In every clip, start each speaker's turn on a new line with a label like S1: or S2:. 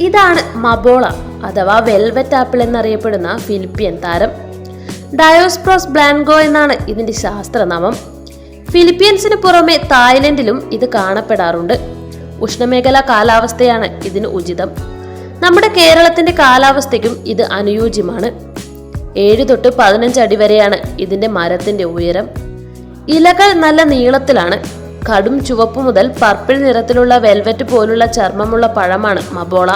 S1: ഇതാണ് മബോള അഥവാ velvet apple എന്നറിയപ്പെടുന്ന ഫിലിപ്പിയൻ താരം. ഡയോസ്പ്രോസ് ബ്ലാൻഗോ എന്നാണ് ഇതിന്റെ ശാസ്ത്രനാമം. ഫിലിപ്പീൻസിന് പുറമെ തായ്ലൻഡിലും ഇത് കാണപ്പെടാറുണ്ട്. ഉഷ്ണമേഖലാ കാലാവസ്ഥയാണ് ഇതിന് ഉചിതം. നമ്മുടെ കേരളത്തിന്റെ കാലാവസ്ഥയ്ക്കും ഇത് അനുയോജ്യമാണ്. ഏഴ് തൊട്ട് പതിനഞ്ച് അടി വരെയാണ് ഇതിന്റെ മരത്തിന്റെ ഉയരം. ഇലകൾ നല്ല നീളത്തിലാണ്. കടും ചുവപ്പ് മുതൽ പർപ്പിൾ നിറത്തിലുള്ള വെൽവെറ്റ് പോലുള്ള ചർമ്മമുള്ള പഴമാണ് മബോള.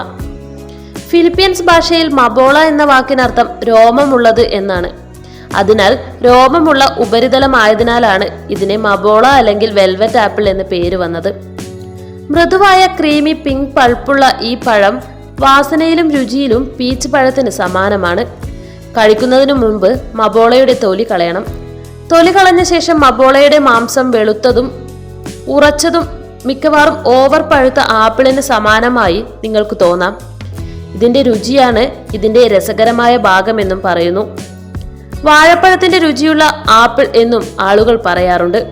S1: ഫിലിപ്പീൻസ് ഭാഷയിൽ മബോള എന്ന വാക്കിനർത്ഥം രോമമുള്ളത് എന്നാണ്. അതിനാൽ രോമമുള്ള ഉപരിതലമായതിനാലാണ് ഇതിനെ മബോള അല്ലെങ്കിൽ വെൽവെറ്റ് ആപ്പിൾ എന്ന് പേര് വന്നത്. മൃദുവായ ക്രീമി പിങ്ക് പൾപ്പുള്ള ഈ പഴം വാസനയിലും രുചിയിലും പീച്ച് പഴത്തിന് സമാനമാണ്. കഴിക്കുന്നതിന് മുമ്പ് മബോളയുടെ തൊലി കളയണം. തൊലി കളഞ്ഞ ശേഷം മബോളയുടെ മാംസം വെളുത്തതും ഉറച്ചതും മിക്കവാറും ഓവർ പഴുത്ത ആപ്പിളിന് സമാനമായി നിങ്ങൾക്ക് തോന്നാം. ഇതിന്റെ രുചിയാണ് ഇതിന്റെ രസകരമായ ഭാഗമെന്നും പറയുന്നു. വാഴപ്പഴത്തിന്റെ രുചിയുള്ള ആപ്പിൾ എന്നും ആളുകൾ പറയാറുണ്ട്.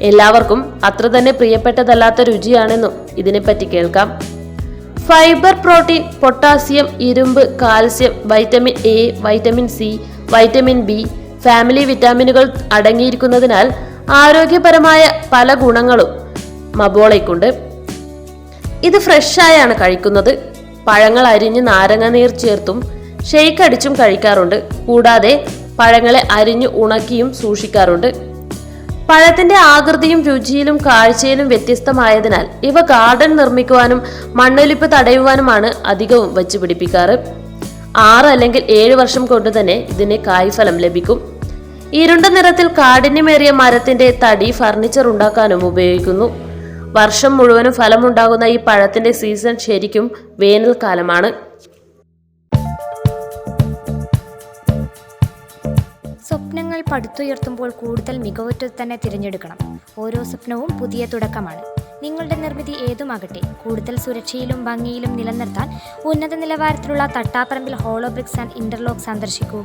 S1: എല്ലാവർക്കും അത്ര തന്നെ പ്രിയപ്പെട്ടതല്ലാത്ത രുചിയാണെന്നും ഇതിനെപ്പറ്റി കേൾക്കാം. ഫൈബർ പ്രോട്ടീൻ പൊട്ടാസ്യം ഇരുമ്പ് calcium vitamin A vitamin C vitamin B family വിറ്റാമിനുകൾ അടങ്ങിയിരിക്കുന്നതിനാൽ ആരോഗ്യപരമായ പല ഗുണങ്ങളും മബോളയ്ക്കുണ്ട്. ഇത് ഫ്രഷായാണ് കഴിക്കുന്നത്. പഴങ്ങൾ അരിഞ്ഞ് നാരങ്ങ നീർ ചേർത്തും ഷെയ്ക്ക് അടിച്ചും കഴിക്കാറുണ്ട്. കൂടാതെ പഴങ്ങളെ അരിഞ്ഞ് ഉണക്കിയും സൂക്ഷിക്കാറുണ്ട്. പഴത്തിന്റെ ആകൃതിയും രുചിയിലും കാഴ്ചയിലും വ്യത്യസ്തമായതിനാൽ ഇവ ഗാർഡൻ നിർമ്മിക്കുവാനും മണ്ണൊലിപ്പ് തടയുവാനുമാണ് അധികവും വച്ചു പിടിപ്പിക്കാറ്. ആറ് അല്ലെങ്കിൽ ഏഴ് വർഷം കൊണ്ട് തന്നെ ഇതിന് കായ്ഫലം ലഭിക്കും. ഇരുണ്ട നിറത്തിൽ കാഠിന്യമേറിയ മരത്തിന്റെ തടി ഫർണിച്ചർ ഉണ്ടാക്കാനും ഉപയോഗിക്കുന്നു. വർഷം മുഴുവനും ഫലമുണ്ടാകുന്ന ഈ പഴത്തിന്റെ സീസൺ ശരിക്കും വേനൽക്കാലമാണ്
S2: സ്വപ്നങ്ങൾ പടുത്തുയർത്തുമ്പോൾ കൂടുതൽ മികവുറ്റത് തന്നെ തിരഞ്ഞെടുക്കണം. ഓരോ സ്വപ്നവും പുതിയ തുടക്കമാണ്. നിങ്ങളുടെ നിർമ്മിതി ഏതുമാകട്ടെ കൂടുതൽ സുരക്ഷയിലും ഭംഗിയിലും നിലനിർത്താൻ ഉന്നത നിലവാരത്തിലുള്ള Thattaparambil hollow bricks and interlock സന്ദർശിക്കൂ.